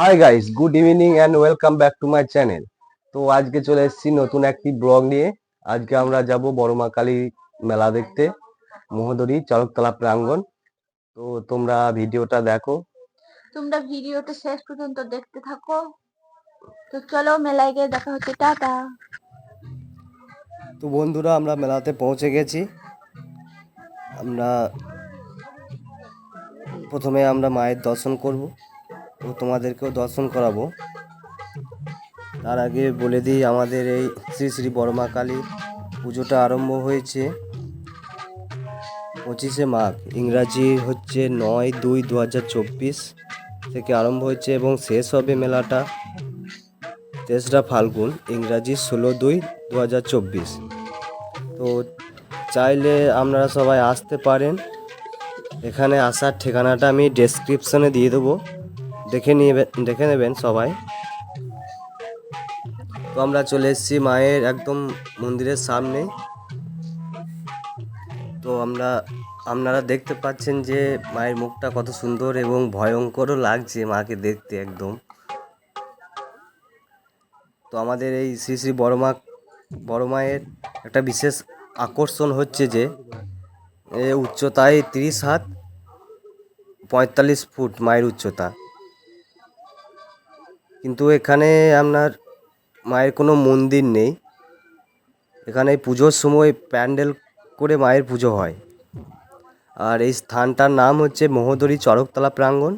Hi guys good evening and welcome back to my channel তো আজকে চলে এসেছি নতুন একটি ব্লগ নিয়ে। আজকে আমরা যাব বড়মা কালী মেলা দেখতে, মহোদরী চালকতলা প্রাঙ্গণ। তো তোমরা ভিডিওটা দেখো। তোমরা ভিডিওটা শেষ পর্যন্ত দেখতে থাকো। তো চলো, মেলায় গিয়ে দেখা হচ্ছে, টাটা। তো বন্ধুরা, আমরা মেলাতে পৌঁছে গেছি। আমরা প্রথমে আমরা মায়ের দর্শন করব ও তোমাদেরকেও দর্শন করাবো। তার আগে বলে দিই, আমাদের এই শ্রী শ্রী বড়মা কালী পুজোটা আরম্ভ হয়েছে পঁচিশে মাঘ। ইংরাজি হচ্ছে নয় দুই দু হাজার চব্বিশ। থেকে আরম্ভ হয়েছে এবং শেষ হবে মেলাটা। তেসরা ফাল্গুন, ইংরাজি ষোলো দুই দু হাজার চব্বিশ। তো চাইলে আপনারা সবাই আসতে পারেন। এখানে আসার ঠিকানাটা আমি ডেসক্রিপশনে দিয়ে দেবো। দেখে নিয়ে দেখে নেবেন সবাই। তো আমরা চলে এসেছি মায়ের একদম মন্দিরের সামনে। তো আমরা আপনারা দেখতে পাচ্ছেন যে মায়ের মুখটা কত সুন্দর এবং ভয়ঙ্করও লাগছে মাকে দেখতে একদম। তো আমাদের এই শ্রী শ্রী বড়মা বড় মায়ের একটা বিশেষ আকর্ষণ হচ্ছে যে উচ্চতায় তিরিশ হাত পঁয়তাল্লিশ ফুট মায়ের উচ্চতা। কিন্তু এখানে আপনার মায়ের কোনো মন্দির নেই। এখানে পুজোর সময় প্যান্ডেল করে মায়ের পুজো হয়। আর এই স্থানটার নাম হচ্ছে মহোদরী চরকতলা প্রাঙ্গণ।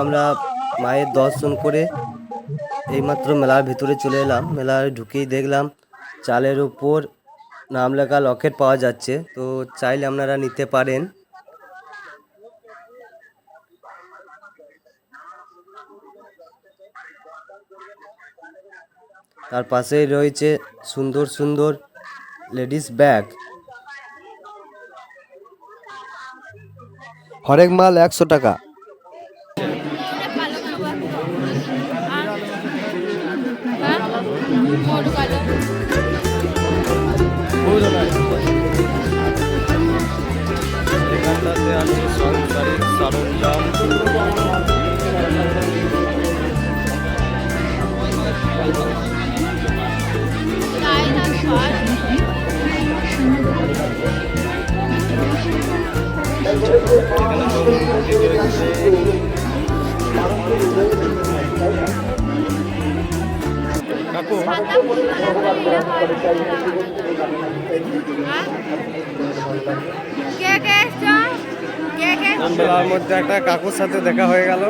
আমরা মায়ের দর্শন করে এইমাত্র মেলার ভিতরে চলে এলাম। মেলায় ঢুকেই দেখলাম, চালের উপর নাম লেখা লকেট পাওয়া যাচ্ছে। তো চাইলে আপনারা নিতে পারেন। তার পাশেই রয়েছে সুন্দর সুন্দর লেডিস ব্যাগ। হরেক মাল একশো টাকা। সরঞ্জাম কাকু কে কে এসছো? কে কে মেলার মধ্যে একটা কাকুর সাথে দেখা হয়ে গেল।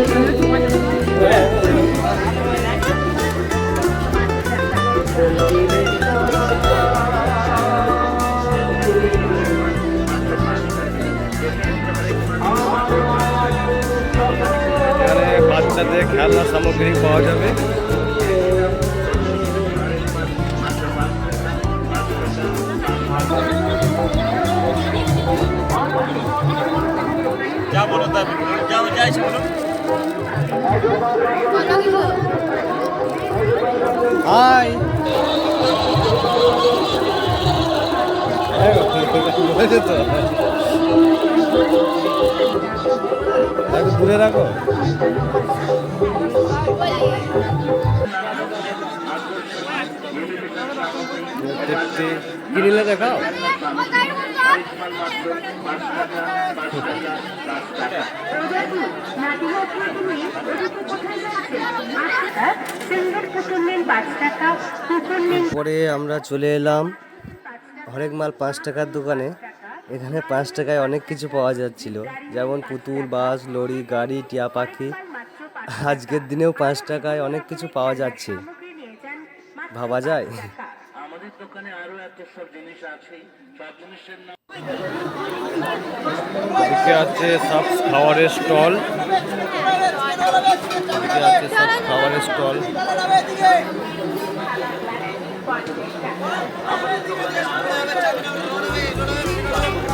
এখানে বাচ্চাদের খেলনা সামগ্রী পাওয়া যাবে দেখাও সিঙ্গার ঘুরে রাখো। গিরিলে দেখাও। হ্যাঁ? পরে আমরা চলে এলাম হরেক মাল পাঁচ টাকার দোকানে। এখানে পাঁচ টাকায় অনেক কিছু পাওয়া যাচ্ছিল। যেমন পুতুল বাস লরি গাড়ি টিয়া পাখি। আজকের দিনেও পাঁচ টাকায় অনেক কিছু পাওয়া যাচ্ছে। ভাবা যায়। এদিকে আছে সব খাবারের স্টল। এদিকে আছে সব খাবারের স্টল। সেদিকটায় আছে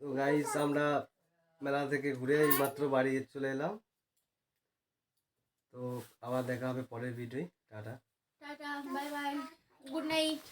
তো গাইস আমরা মেলা থেকে ঘুরে মাত্র বাড়ি চলে এলাম। তো আবার দেখা হবে পরের ভিডিওয় tata. Tata bye bye good night